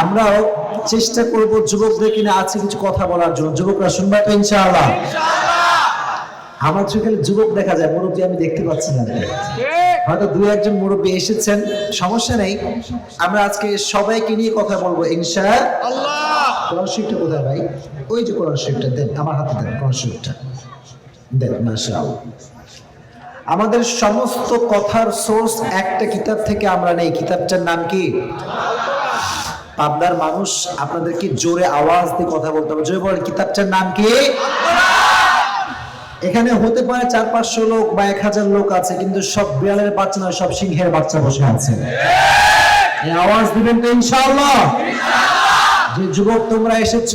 আমরাও চেষ্টা করব যুবকদের কিনে আছে কিছু কথা বলার জন্য। যুবকরা শুনবে তো ইনশাআল্লাহ? আমার চোখে যুবক দেখা যায় মুরব্বী আমি দেখতে পাচ্ছি না। হয়তো দু একজন মুরব্বী এসেছেন সমস্যা নেই। আমরা আজকে সবাইকে নিয়ে কথা বলব ইনশা কোরআন শরীফটা কোথায় ভাই? ওই যে কোরআন শরীফটা দেন আমার হাতে দেন কোরআন শরীফটা। দেন মাশাআল্লাহ। আমাদের সমস্ত কথার সোর্স একটা কিতাব থেকে আমরা নেই। কিতাবটার নাম কি? পাবনার মানুষ আপনাদেরকে জোরে আওয়াজ দিয়ে কথা বলতে হবে। জোরে বলেন কিতাবটার নাম কি? এখানে হতে পারে চার পাঁচশো লোক বা এক হাজার লোক আছে কিন্তু সব বিড়ালের বাচ্চা নয় সব সিংহের বাচ্চা বসে আছে। আওয়াজ দিবেন তো ইনশাআল্লাহ। যে যুবক তোমরা এসেছ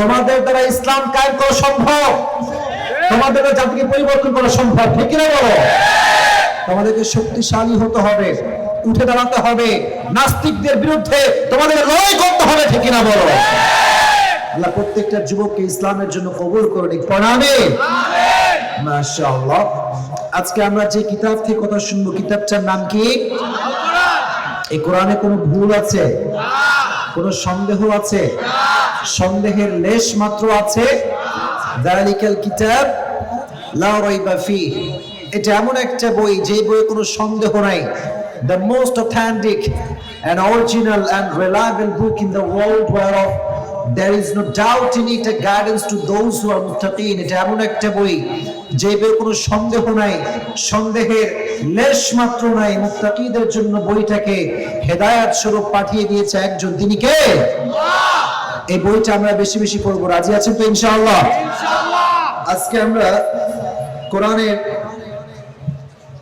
তোমাদের দ্বারা ইসলাম কায়েম করা সম্ভব। তোমাদের জাতিকে পরিবর্তন করা সম্ভব ঠিক কিনা বলো? তোমাদেরকে শক্তিশালী হতে হবে। উঠে দাঁড়াতে হবে। নাস্তিকদের বিরুদ্ধে তোমাদের লড়াই করতে হবে ঠিক কিনা বলো? আল্লাহ প্রত্যেকটা যুবককে ইসলামের জন্য কবুল করে নিক। প্রণামে মাশাআল্লাহ। আজকে আমরা যে কিতাব থেকে কথা শুনব কিতাবটার নাম কি? এই কোরআনে কোনো ভুল আছে? কোনো সন্দেহ আছে? সন্দেহের লেশ মাত্র আছে? দালিকাল কিতাব লা রাইবা ফি এটা এমন একটা বই যে বইয়ে কোনো সন্দেহ নাই। The most authentic and original and reliable book in the world whereof there is no doubt in it a guidance to those who are muttaqin এটা এমন একটা বই যে বইয়ে কোনো সন্দেহ নাই সন্দেহের লেশ মাত্র নাই। মুত্তাকিদের জন্য বইটাকে হেদায়াত স্বরূপ পাঠিয়ে দিয়েছে একজন। তিনি কে? এই বইটা আমরা বেশি বেশি পড়ব। রাজি আছেন তো ইনশাআল্লাহ। আজকে আমরা কোরআনের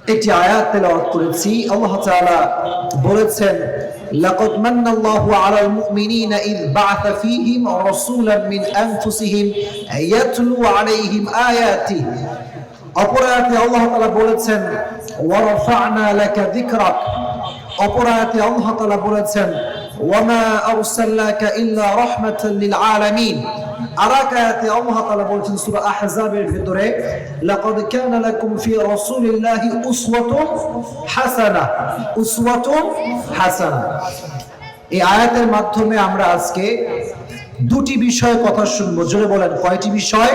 একটি আয়াত তেলাওয়াত করেছি আল্লাহ তাআলা বলেছেন لقد من الله على المؤمنين إذ بعث فيهم رسولا من أنفسهم يتلو عليهم آياته অপরায়াতে আল্লাহ তাআলা বলেছেন ওয়ারফা'না লাকা যিকরাক অপরায়াতে আল্লাহ তাআলা বলেছেন ওয়ামা আরসালনাকা ইল্লা রাহমাতাল লিল আলামিন আরাকায়াতে আল্লাহ তাআলা বলেছেন সূরা আহজাবের ভিতরে লাকাদ কানা লাকুম ফি রাসূলিল্লাহি উসওয়াতুন হাসানাহ উসওয়াতুন হাসানাহ এই আয়াতের মাধ্যমে আমরা আজকে দুটি বিষয়ে কথা শুনব। জোরে বলেন কয়টি বিষয়?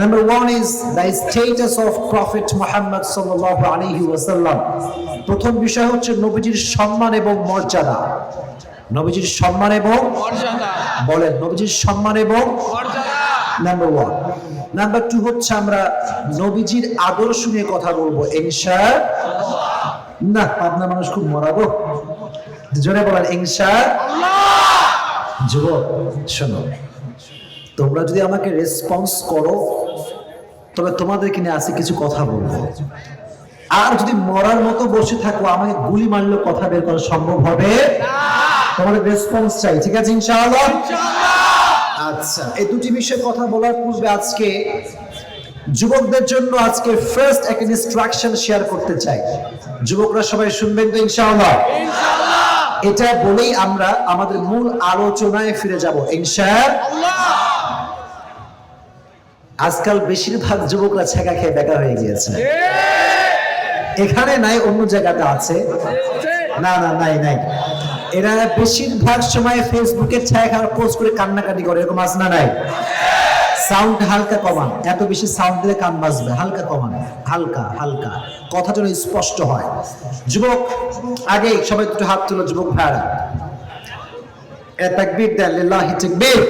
Number one is the status of Prophet Muhammad sallallahu alaihi wasallam. প্রথম বিষয় হচ্ছে নবীজির সম্মান এবং মর্যাদা। নবীজির সম্মান এবং বলেন নবীজির সম্মান এবং নাম্বার ওয়ান নাম্বার টু হচ্ছে আমরা নবীজির আদর্শ নিয়ে কথা বলব ইনশা না পাবনা মানুষ খুব মরাবো জোরে বলেন ইনশা যুবক শোনো তোমরা যদি আমাকে রেসপন্স করো তবে তোমাদেরকে নিয়ে আসে কিছু কথা বলব। আর যদি মরার মতো বসে থাকো আমাকে গুলি মারলে কথা বের করা সম্ভব হবে তোমাদের রেসপন্স চাই ঠিক আছে ইনশাআল্লাহ? আচ্ছা এই দুটি বিষয়ে কথা বলার পূর্বে আজকে যুবকদের জন্য আজকে ফার্স্ট একটা ইনস্ট্রাকশন শেয়ার করতে চাই। যুবকরা সবাই শুনবেন তো ইনশাআল্লাহ? এটা বলেই আমরা আমাদের মূল আলোচনায় ফিরে যাব। ইনশাআল্লাহ! আজকাল বেশিরভাগ যুবকরা ছেঁকা খেয়ে বেকার হয়ে গিয়েছে। এখানে নাই অন্য জায়গাতে আছে। না না নাই নাই। এরা বেশিরভাগ সময় ফেসবুকে ছায়া খাওয়ার পোস্ট করে কান্নাকাটি করে, এরকম আছে না নাই? সাউন্ড হালকা কমান, এত বেশি সাউন্ড দিলে কান বাজবে, হালকা কমান, হালকা হালকা, কথা যেন স্পষ্ট হয়। যুবক, আগে সবাই দুটো হাত তুলো, যুবক ভাইরা এ দেন, লিল্লাহি তাকবীর।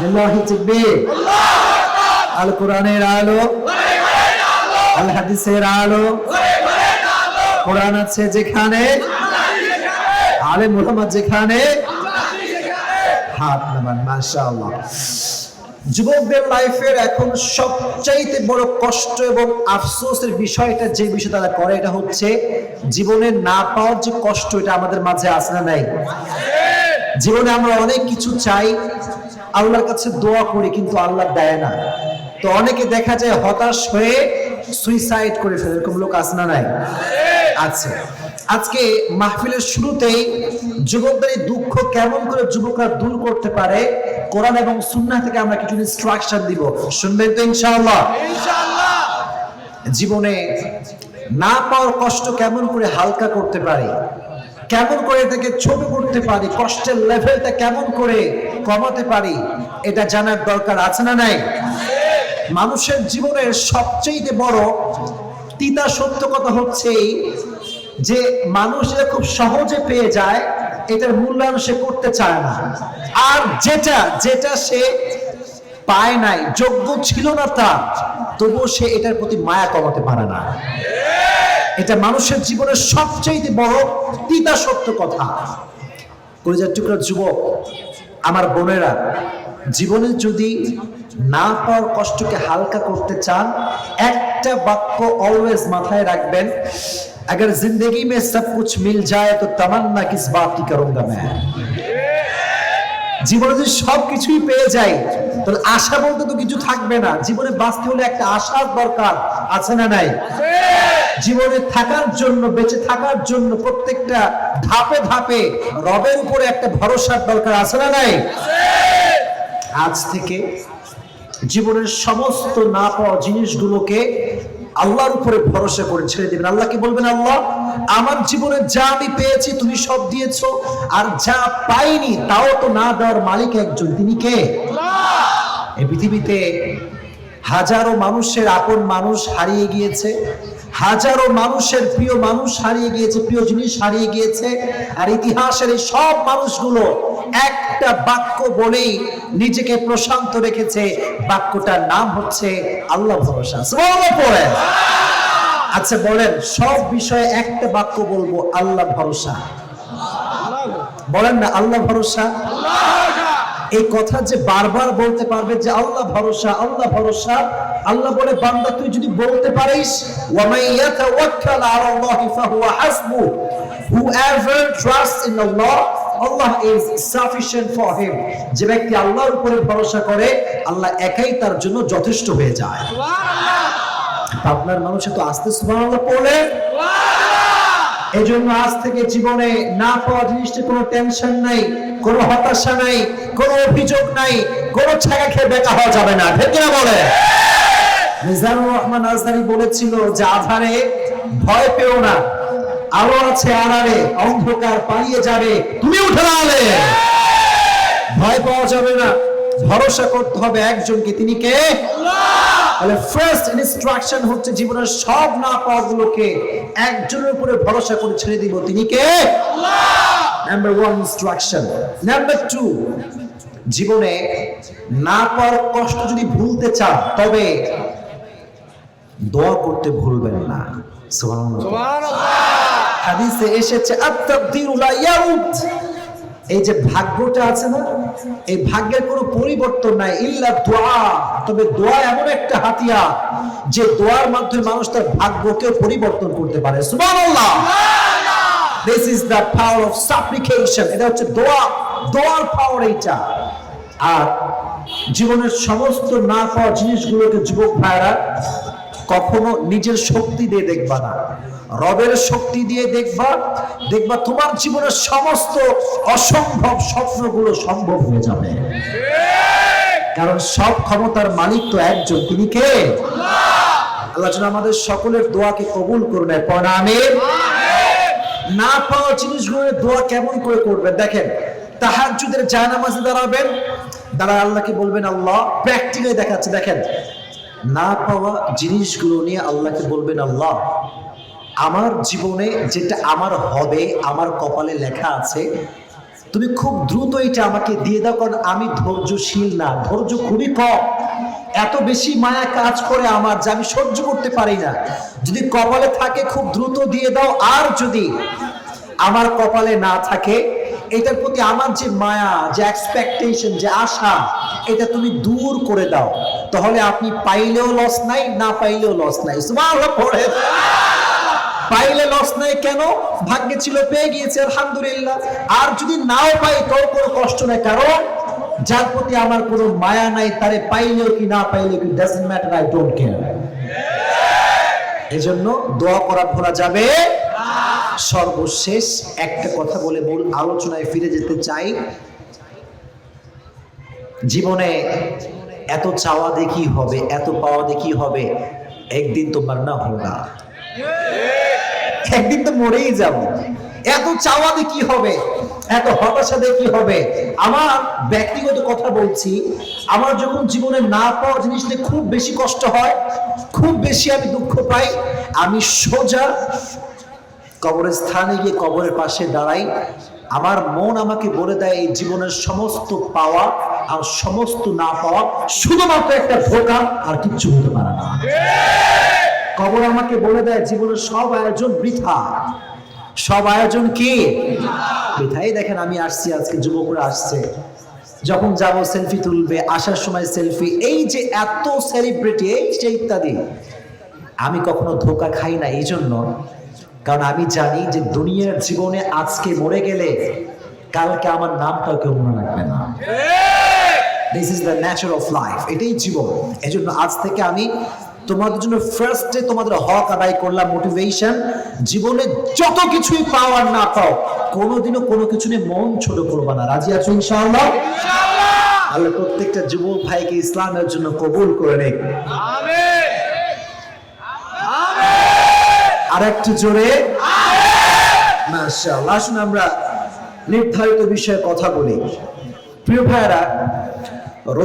লিল্লাহি তাকবীর। আল কোরআনের আলো, আল হাদিসের আলো, কোরআন আছে যেখানে আলে মুহাম্মদ যেখানে? হাত নামান মাশাআল্লাহ। যুবকদের লাইফের এখন সবচাইতে বড় কষ্ট এবং আফসোসের বিষয়টা যে বিষয় তারা করে এটা হচ্ছে জীবনে না পাওয়ার যে কষ্ট এটা আমাদের মাঝে আসে না নাই? জীবনে আমরা অনেক কিছু চাই আল্লাহর কাছে দোয়া করি কিন্তু আল্লাহ দেয় না। তো অনেকে দেখা যায় হতাশ হয়ে সুইসাইড করে ফেলে এরকম লোক আছে না নাই? আছে। আজকে মাহফিলের শুরুতেই যুবকদের এই দুঃখ কেমন করে যুবকরা দূর করতে পারে কোরআন এবং সুন্নাহ থেকে আমরা কিছু ইনস্ট্রাকশন দিব। শুনবেন তো ইনশাআল্লাহ? জীবনে না পাওয়ার কষ্ট কেমন করে হালকা করতে পারে কেমন করে এটাকে ছোট করতে পারি কষ্টের লেভেলটা কেমন করে কমাতে পারি এটা জানার দরকার আছে না নাই? মানুষের জীবনের সবচেয়ে বড় তিতা সত্য কথা হচ্ছে যে মানুষ এটা খুব সহজে পেয়ে যায়, এটার মূল্যায়ন সে করতে চায় না। আর যেটা যেটা সে পায় নাই, যোগ্য ছিল না তার, তবুও সে এটার প্রতি মায়া কমাতে পারে না। এটা মানুষের জীবনের সবচেয়ে বড় তিতা সত্য কথা। কলিজার টুকরা যুবক, আমার বোনেরা, জীবনে যদি না পাওয়ার কষ্টকে হালকা করতে চান, একটা বাক্য অলওয়েজ মাথায় রাখবেন अगर जिंदगी में सब कुछ मिल जाए तो तमन्ना किस बात की करूंगा मैं জীবনে যদি সব কিছুই পেয়ে যাই তাহলে আশা বলতে তো কিছু থাকবে না জীবনে বাঁচতে হলে একটা আশার দরকার আছে না নাই জীবনে থাকার জন্য বেঁচে থাকার জন্য প্রত্যেকটা ধাপে ধাপে রবের উপরে একটা ভরসার দরকার আছে না নাই আজ থেকে জীবনের সমস্ত না পাওয়া জিনিসগুলোকে আল্লাহর উপরে ভরসা করে ছেড়ে দিবেন। আল্লাহকে বলবেন আল্লাহ? আমার জীবনে যা আমি পেয়েছি তুমি সব দিয়েছ আর যা পাইনি তাও তো না দেওয়ার মালিক একজন। তিনি কে? এই পৃথিবীতে হাজারো মানুষের আপন মানুষ হারিয়ে গিয়েছে হাজারো মানুষের প্রিয় মানুষ হারিয়ে গিয়েছে প্রিয় জিনিস হারিয়ে গিয়েছে আর ইতিহাসের এই সব মানুষগুলো একটা বাক্য বলেই নিজেকে প্রশান্ত রেখেছে। বাক্যটার নাম হচ্ছে আল্লাহ ভরসা। আচ্ছা বলেন, সব বিষয়ে একটা বাক্য বলব, আল্লাহ ভরসা। বলেন না, আল্লাহ ভরসা? এই কথা যে বারবার বলতে পারবে যে আল্লাহ ভরসা আল্লাহ ভরসা, আল্লাহ বলে, বান্দা, তুই যদি বলতে পারিস whoever trusts in Allah Allah is sufficient for him. যে ব্যক্তি আল্লাহর উপরে ভরসা করে আল্লাহ একাই তার জন্য যথেষ্ট হয়ে যায়। আপনার মানুষে তো আস্তে সুবহানাল্লাহ পড়লে। এই জন্য আজ থেকে জীবনে না পাওয়া জিনিসটি কোনো টেনশন নাই কোনো হতাশা নাই কোনো অভিযোগ নাই কোনো ছায়া খেয়ে বেকা হওয়া যাবে না। ঠিক কিনা বলে? মিজানুর রহমান আজদারি বলেছিল যে আধারে ভয় পেও না। আলো আছে আড়ালে অন্ধকার পালিয়ে যাবে। তুমি উঠে দাঁড়ালে। ভয় পাওয়া যাবে না। ভরসা করতে হবে একজনকে। তিনি কে? তাহলে ফার্স্ট ইনস্ট্রাকশন হচ্ছে জীবনের সব না পাওয়া গুলোকে একজনের উপরে ভরসা করে ছেড়ে দিব। তিনি কে? Number one instruction number two জীবনে না পাওয়ার কষ্ট যদি ভুলতে চান তবে দোয়া করতে ভুলবেন না। সুবহানাল্লাহ! হাদিসে এসেছে এই যে ভাগ্যটা আছে না, এই ভাগ্যের কোনো পরিবর্তন নাই, ইল্লা দোয়া। তবে দোয়া এমন একটা হাতিয়ার, যে দোয়ার মাধ্যমে মানুষ তার ভাগ্যকে পরিবর্তন করতে পারে। সুবহানাল্লাহ! This is the power of supplication এটা হচ্ছে দোয়া, দোয়ার পাওয়ার এইটা। আর জীবনের সমস্ত না পাওয়া জিনিসগুলোকে যুবক ভাইরা কখনো নিজের শক্তি দিয়ে দেখবা না। রবের শক্তি দিয়ে দেখবা দেখবা তোমার জীবনের সমস্ত অসম্ভব স্বপ্নগুলো সম্ভব হয়ে যাবে। কারণ সব ক্ষমতার মালিক তো একজন তিনি কে? আল্লাহ। যেন আমাদের সকলের দোয়াকে কবুল করবে প্রণামে না পাওয়া জিনিসগুলোর দোয়া কেমন করে করবেন? দেখেন তাহাজ্জুদের জায়নামাজে দাঁড়াবেন দাঁড়া আল্লাহকে বলবেন আল্লাহ প্র্যাকটিক্যালি দেখাচ্ছে দেখেন। না পাওয়া জিনিসগুলো নিয়ে আল্লাহকে বলবেন আল্লাহ আমার জীবনে যেটা আমার হবে, আমার কপালে লেখা আছে, তুমি খুব দ্রুত এটা আমাকে দিয়ে দাও, কারণ আমি ধৈর্যশীল না। ধৈর্য খুবই কম। এত বেশি মায়া কাজ করে আমার যে আমি সহ্য করতে পারি না। যদি কপালে থাকে, খুব দ্রুত দিয়ে দাও, আর যদি আমার কপালে না থাকে, এটার প্রতি আমার যে মায়া, যে এক্সপেকটেশন যে আশা, এটা তুমি দূর করে দাও। তাহলে আপনি পাইলেও লস নাই, না পাইলেও লস নাই। পড়ে। পাইলে লস নাই কেন? ভাগ্যে ছিল, পেয়ে গিয়েছে, আলহামদুলিল্লাহ। আর যদি নাও পাই তোর কোনো কষ্ট নাই। কারণ, যার প্রতি আমার কোনো মায়া নাই, তারে পাইলেও কি, না পাইলেও কি doesn't matter I don't care এজন্য দোয়া করা ভোলা যাবে। সর্বশেষ একটা কথা বলে মূল আলোচনায় ফিরে যেতে চাই। জীবনে এত চাওয়া দেখি হবে, এত পাওয়া দেখি হবে, একদিন তোমার না হোগা একদিন তো মরেই যাব। এত চাওয়া দিয়ে কি হবে? এত হতাশা দিয়ে কি হবে? আমার ব্যক্তিগত কথা বলছি, আমার যখন জীবনে না পাওয়া জিনিস নিয়ে খুব বেশি কষ্ট হয়, খুব বেশি আমি দুঃখ পাই, আমি সোজা কবরের স্থানে গিয়ে কবরের পাশে দাঁড়াই। আমার মন আমাকে বলে দেয়, এই জীবনের সমস্ত পাওয়া আর সমস্ত না পাওয়া শুধুমাত্র একটা ধোকা, আর কিচ্ছু হতে পারে না। কবর আমাকে বলে দেয় জীবনের সব আয়োজন বৃথা। সব আয়োজন কি? বৃথাই দেখেন আমি আসছি আজকে যুবকরা আসছে। যখন যাব সেলফি তুলবে আসার সময় সেলফি। এই যে এত সেলিব্রিটি এই যে ইত্যাদি। আমি কখনো ধোকা খাই না এই জন্য। কারণ আমি জানি যে দুনিয়ার জীবনে আজকে মরে গেলে কালকে আমার নামটাও কেউ মনে রাখবে না। This is the nature of life এটাই জীবন। এই জন্য আজ থেকে আমি তোমাদের জন্য ফার্স্টে তোমাদের হক আদায় করলাম মোটিভেশন জীবনে যত কিছুই পাও আর না পাও কোনোদিনও কোনো কিছু নিয়ে মন ছোট করবা না। রাজি আছো ইনশাআল্লাহ? আল্লাহ প্রত্যেকটা যুবক ভাইকে ইসলামের জন্য কবুল করে নেক। আর একটু জোরে। মাশাআল্লাহ। আসুন আমরা নির্ধারিত বিষয়ে কথা বলি। প্রিয় ভাইরা